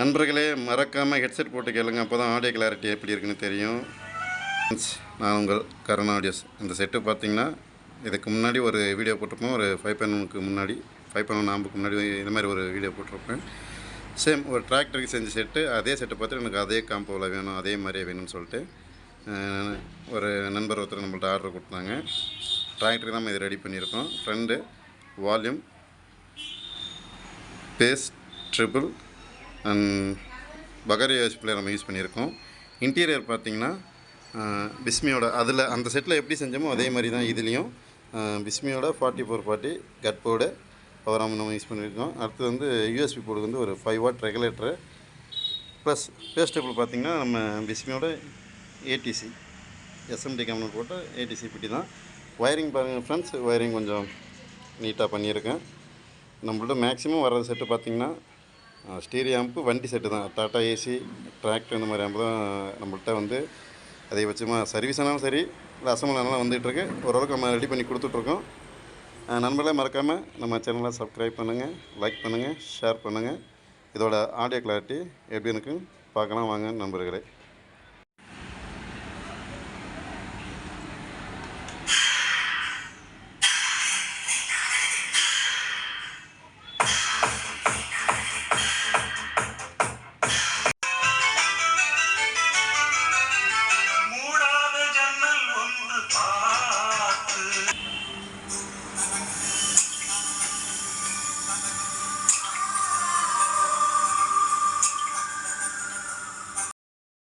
நண்பர்களே மறக்காமல் ஹெட்செட் போட்டு கேளுங்க. அப்போ தான் ஆடியோ கிளாரிட்டி எப்படி இருக்குன்னு தெரியும். நான் உங்கள் கருணா ஆடியோஸ் இந்த செட்டு பார்த்தீங்கன்னா இதுக்கு முன்னாடி ஒரு வீடியோ போட்டிருப்போம். ஒரு ஃபைவ் பன்னனுக்கு முன்னாடி ஃபைவ் பன்னெண்டு நாம்புக்கு முன்னாடி இந்த மாதிரி ஒரு வீடியோ போட்டிருப்பேன். சேம் ஒரு டிராக்டருக்கு செஞ்ச செட்டு அதே செட்டை பார்த்துட்டு எனக்கு அதே காம்போவில் வேணும் அதே மாதிரியே வேணும்னு சொல்லிட்டு ஒரு நண்பர் ஒருத்தர் நம்மள்ட்ட ஆர்டர் கொடுத்தாங்க. டிராக்டருக்கு தான் நம்ம இது ரெடி பண்ணியிருக்கோம். Front volume bass treble and பகாரி யூஎஸ்பியில் நம்ம யூஸ் பண்ணியிருக்கோம். இன்டீரியர் பார்த்தீங்கன்னா பிஸ்மியோட அதில் அந்த செட்டில் எப்படி செஞ்சோமோ அதே மாதிரி தான் இதுலேயும். பிஸ்மியோட forty four forty cut board power நம்ம யூஸ் பண்ணியிருக்கோம். அடுத்து வந்து யூஎஸ்பி போர்டு வந்து ஒரு ஃபைவ் வாட் ரெகுலேட்டரு ப்ளஸ் பேஸ்டபிள் பார்த்திங்கன்னா பார்த்தீங்கன்னா நம்ம பிஸ்மியோட ஏடிசி எஸ்எம்டி கம்பெனி போட்ட ஏடிசி பிடி தான். ஒயரிங் பாருங்கள் ஃப்ரெண்ட்ஸ் ஒயரிங் கொஞ்சம் நீட்டாக பண்ணியிருக்கேன். நம்மள்ட்ட மேக்ஸிமம் வர்ற செட்டு பார்த்திங்கன்னா ஸ்டீரியோ ஆம்பு வண்டி செட்டு தான். டாட்டா ஏசி டிராக்டர் இந்த மாதிரி ஆம்பு தான் நம்மள்கிட்ட வந்து அதிகபட்சமாக சர்வீஸ் ஆனாலும் சரி இல்லை அசம்பிள் ஆனாலும் வந்துகிட்ருக்கு. ஓரளவுக்கு நம்ம ரெடி பண்ணி கொடுத்துட்ருக்கோம். நண்பர்களே மறக்காமல் நம்ம சேனலை சப்ஸ்கிரைப் பண்ணுங்கள் லைக் பண்ணுங்கள் ஷேர் பண்ணுங்கள் இதோட ஆடியோ கிளாரிட்டி எப்படி இருக்குன்னு பார்க்கலாம் வாங்க நண்பர்களே.